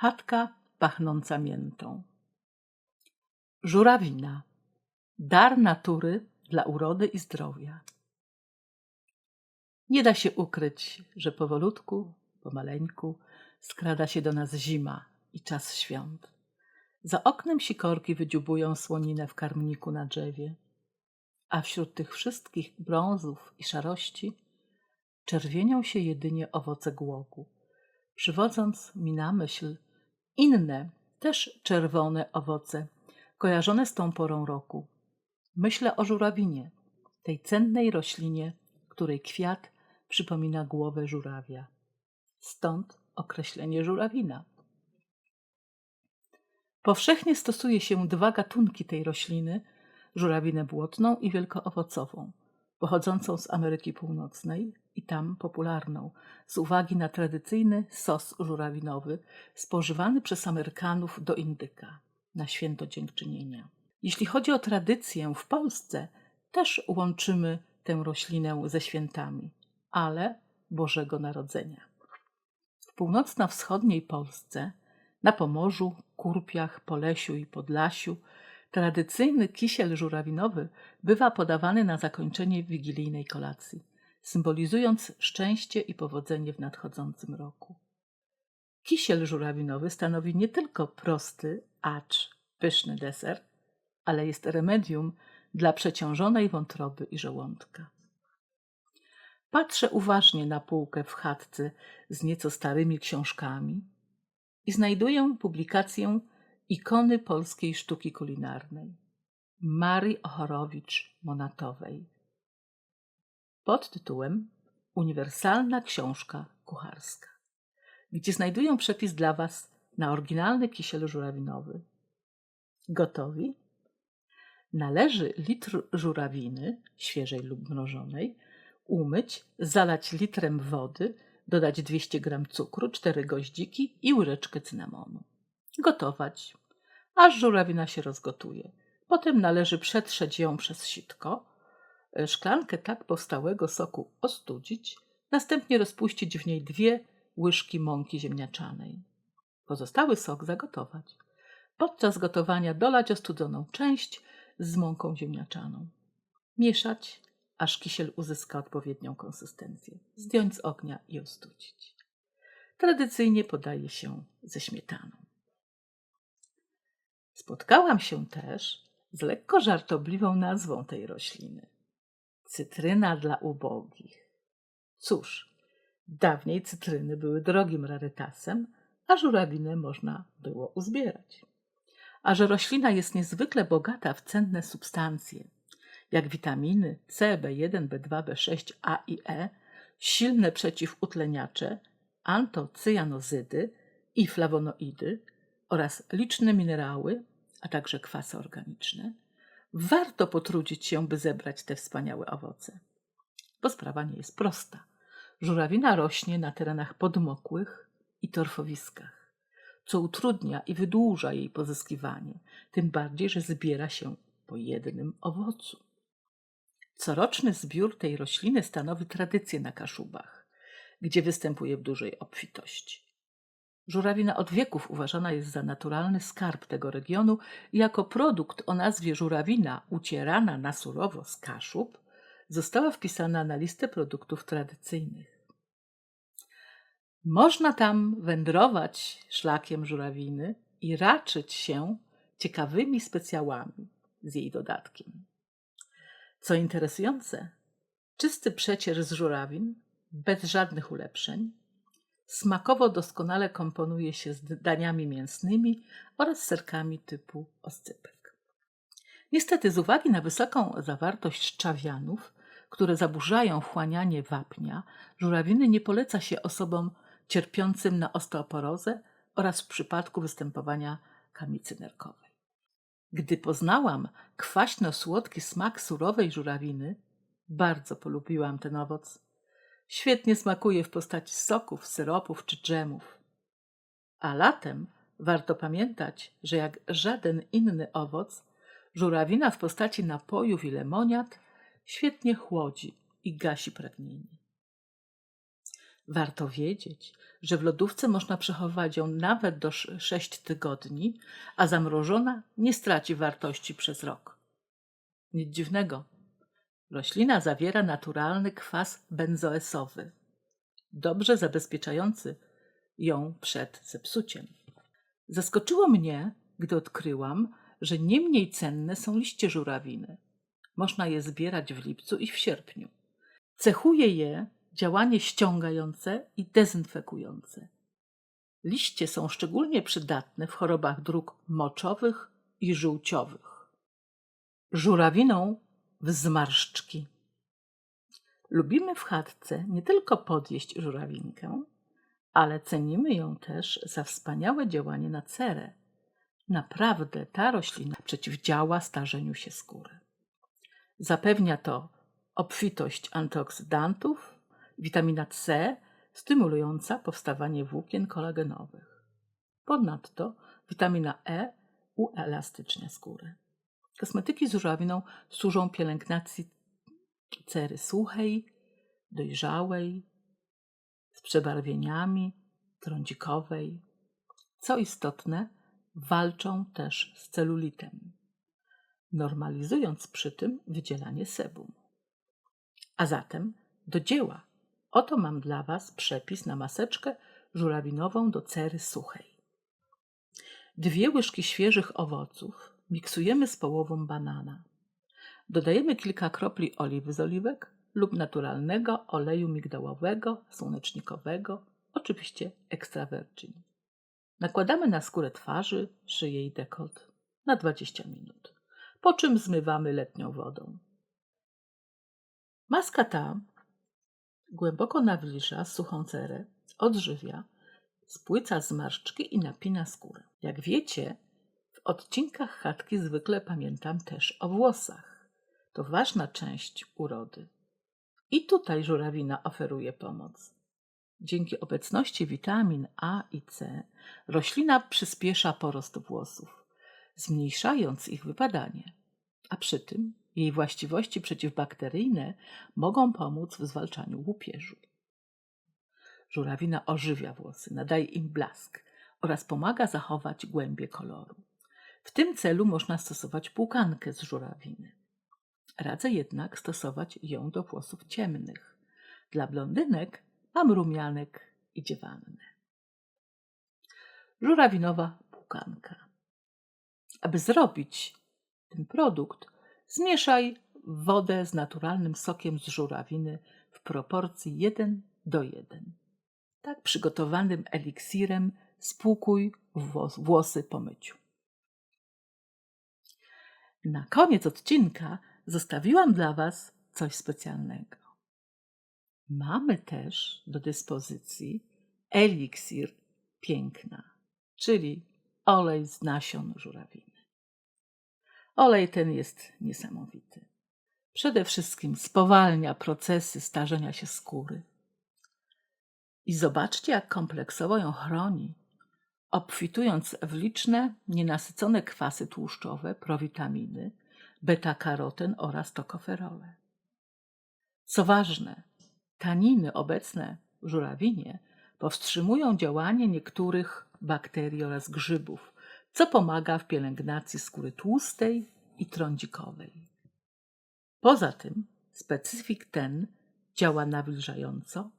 Chatka pachnąca miętą. Żurawina. Dar natury dla urody i zdrowia. Nie da się ukryć, że powolutku, pomaleńku skrada się do nas zima i czas świąt. Za oknem sikorki wydziubują słoninę w karmniku na drzewie, a wśród tych wszystkich brązów i szarości czerwienią się jedynie owoce głogu, przywodząc mi na myśl inne, też czerwone owoce, kojarzone z tą porą roku. Myślę o żurawinie, tej cennej roślinie, której kwiat przypomina głowę żurawia. Stąd określenie żurawina. Powszechnie stosuje się dwa gatunki tej rośliny: żurawinę błotną i wielkoowocową, pochodzącą z Ameryki Północnej i tam popularną, z uwagi na tradycyjny sos żurawinowy spożywany przez Amerykanów do indyka na święto dziękczynienia. Jeśli chodzi o tradycję w Polsce, też łączymy tę roślinę ze świętami, ale Bożego Narodzenia. W północno-wschodniej Polsce, na Pomorzu, Kurpiach, Polesiu i Podlasiu, tradycyjny kisiel żurawinowy bywa podawany na zakończenie wigilijnej kolacji, symbolizując szczęście i powodzenie w nadchodzącym roku. Kisiel żurawinowy stanowi nie tylko prosty, acz pyszny deser, ale jest remedium dla przeciążonej wątroby i żołądka. Patrzę uważnie na półkę w chatce z nieco starymi książkami i znajduję publikację ikony polskiej sztuki kulinarnej Marii Ochorowicz-Monatowej pod tytułem Uniwersalna książka kucharska, gdzie znajduję przepis dla Was na oryginalny kisiel żurawinowy. Gotowi? Należy litr żurawiny, świeżej lub mrożonej, umyć, zalać litrem wody, dodać 200 g cukru, 4 goździki i łyżeczkę cynamonu. Gotować, aż żurawina się rozgotuje. Potem należy przetrzeć ją przez sitko, szklankę tak powstałego soku ostudzić, następnie rozpuścić w niej dwie łyżki mąki ziemniaczanej. Pozostały sok zagotować. Podczas gotowania dolać ostudzoną część z mąką ziemniaczaną. Mieszać, aż kisiel uzyska odpowiednią konsystencję. Zdjąć z ognia i ostudzić. Tradycyjnie podaje się ze śmietaną. Spotkałam się też z lekko żartobliwą nazwą tej rośliny. Cytryna dla ubogich. Cóż, dawniej cytryny były drogim rarytasem, a żurawinę można było uzbierać. A że roślina jest niezwykle bogata w cenne substancje, jak witaminy C, B1, B2, B6, A i E, silne przeciwutleniacze, antocyjanozydy i flawonoidy oraz liczne minerały, a także kwasy organiczne, warto potrudzić się, by zebrać te wspaniałe owoce. Bo sprawa nie jest prosta. Żurawina rośnie na terenach podmokłych i torfowiskach, co utrudnia i wydłuża jej pozyskiwanie, tym bardziej, że zbiera się po jednym owocu. Coroczny zbiór tej rośliny stanowi tradycję na Kaszubach, gdzie występuje w dużej obfitości. Żurawina od wieków uważana jest za naturalny skarb tego regionu i jako produkt o nazwie żurawina ucierana na surowo z Kaszub została wpisana na listę produktów tradycyjnych. Można tam wędrować szlakiem żurawiny i raczyć się ciekawymi specjałami z jej dodatkiem. Co interesujące, czysty przecier z żurawin, bez żadnych ulepszeń, Smakowo doskonale komponuje się z daniami mięsnymi oraz serkami typu oscypek. Niestety, z uwagi na wysoką zawartość szczawianów, które zaburzają wchłanianie wapnia, żurawiny nie poleca się osobom cierpiącym na osteoporozę oraz w przypadku występowania kamicy nerkowej. Gdy poznałam kwaśno-słodki smak surowej żurawiny, bardzo polubiłam ten owoc Świetnie smakuje w postaci soków, syropów czy dżemów. A latem warto pamiętać, że jak żaden inny owoc, żurawina w postaci napojów i lemoniad świetnie chłodzi i gasi pragnienie. Warto wiedzieć, że w lodówce można przechowywać ją nawet do 6 tygodni, a zamrożona nie straci wartości przez rok. Nic dziwnego. Roślina zawiera naturalny kwas benzoesowy, dobrze zabezpieczający ją przed zepsuciem. Zaskoczyło mnie, gdy odkryłam, że nie mniej cenne są liście żurawiny. Można je zbierać w lipcu i w sierpniu. Cechuje je działanie ściągające i dezynfekujące. Liście są szczególnie przydatne w chorobach dróg moczowych i żółciowych. Żurawiną w zmarszczki. Lubimy w chatce nie tylko podjeść żurawinkę, ale cenimy ją też za wspaniałe działanie na cerę. Naprawdę ta roślina przeciwdziała starzeniu się skóry. Zapewnia to obfitość antyoksydantów, witamina C stymulująca powstawanie włókien kolagenowych. Ponadto witamina E uelastycznia skórę. Kosmetyki z żurawiną służą pielęgnacji cery suchej, dojrzałej, z przebarwieniami, trądzikowej. Co istotne, walczą też z celulitem, normalizując przy tym wydzielanie sebum. A zatem do dzieła. Oto mam dla Was przepis na maseczkę żurawinową do cery suchej. Dwie łyżki świeżych owoców miksujemy z połową banana. Dodajemy kilka kropli oliwy z oliwek lub naturalnego oleju migdałowego, słonecznikowego, oczywiście extra virgin. Nakładamy na skórę twarzy, szyję i dekolt na 20 minut, po czym zmywamy letnią wodą. Maska ta głęboko nawilża suchą cerę, odżywia, spłyca zmarszczki i napina skórę. Jak wiecie, odcinkach chatki zwykle pamiętam też o włosach. To ważna część urody. I tutaj żurawina oferuje pomoc. Dzięki obecności witamin A i C roślina przyspiesza porost włosów, zmniejszając ich wypadanie, a przy tym jej właściwości przeciwbakteryjne mogą pomóc w zwalczaniu łupieżu. Żurawina ożywia włosy, nadaje im blask oraz pomaga zachować głębie koloru. W tym celu można stosować płukankę z żurawiny. Radzę jednak stosować ją do włosów ciemnych. Dla blondynek mam rumianek i dziewannę. Żurawinowa płukanka. Aby zrobić ten produkt, zmieszaj wodę z naturalnym sokiem z żurawiny w proporcji 1 do 1. Tak przygotowanym eliksirem spłukuj włosy po myciu. Na koniec odcinka zostawiłam dla Was coś specjalnego. Mamy też do dyspozycji eliksir piękna, czyli olej z nasion żurawiny. Olej ten jest niesamowity. Przede wszystkim spowalnia procesy starzenia się skóry. I zobaczcie, jak kompleksowo ją chroni, obfitując w liczne, nienasycone kwasy tłuszczowe, prowitaminy, beta-karoten oraz tokoferole. Co ważne, taniny obecne w żurawinie powstrzymują działanie niektórych bakterii oraz grzybów, co pomaga w pielęgnacji skóry tłustej i trądzikowej. Poza tym specyfik ten działa nawilżająco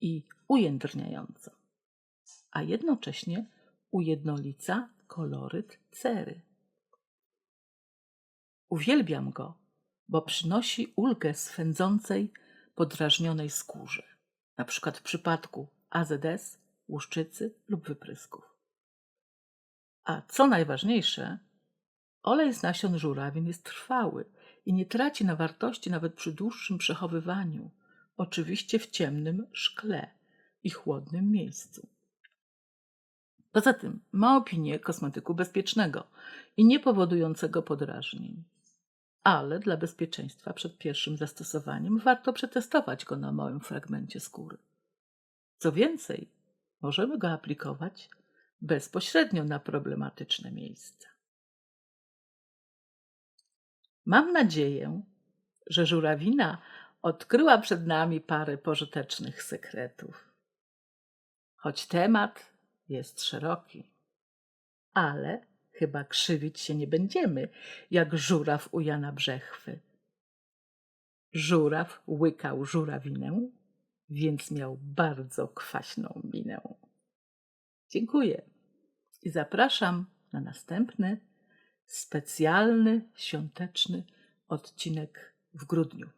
i ujędrniająco, a jednocześnie ujednolica koloryt cery. Uwielbiam go, bo przynosi ulgę swędzącej, podrażnionej skórze, na przykład w przypadku AZS, łuszczycy lub wyprysków. A co najważniejsze, olej z nasion żurawin jest trwały i nie traci na wartości nawet przy dłuższym przechowywaniu, oczywiście w ciemnym szkle i chłodnym miejscu. Poza tym ma opinię kosmetyku bezpiecznego i nie powodującego podrażnień ale dla bezpieczeństwa przed pierwszym zastosowaniem warto przetestować go na małym fragmencie skóry. Co więcej, możemy go aplikować bezpośrednio na problematyczne miejsca. Mam nadzieję, że żurawina odkryła przed nami parę pożytecznych sekretów. choć temat jest szeroki. Ale chyba krzywić się nie będziemy, jak żuraw u Jana Brzechwy. Żuraw łykał żurawinę, więc miał bardzo kwaśną minę. Dziękuję i zapraszam na następny specjalny świąteczny odcinek w grudniu.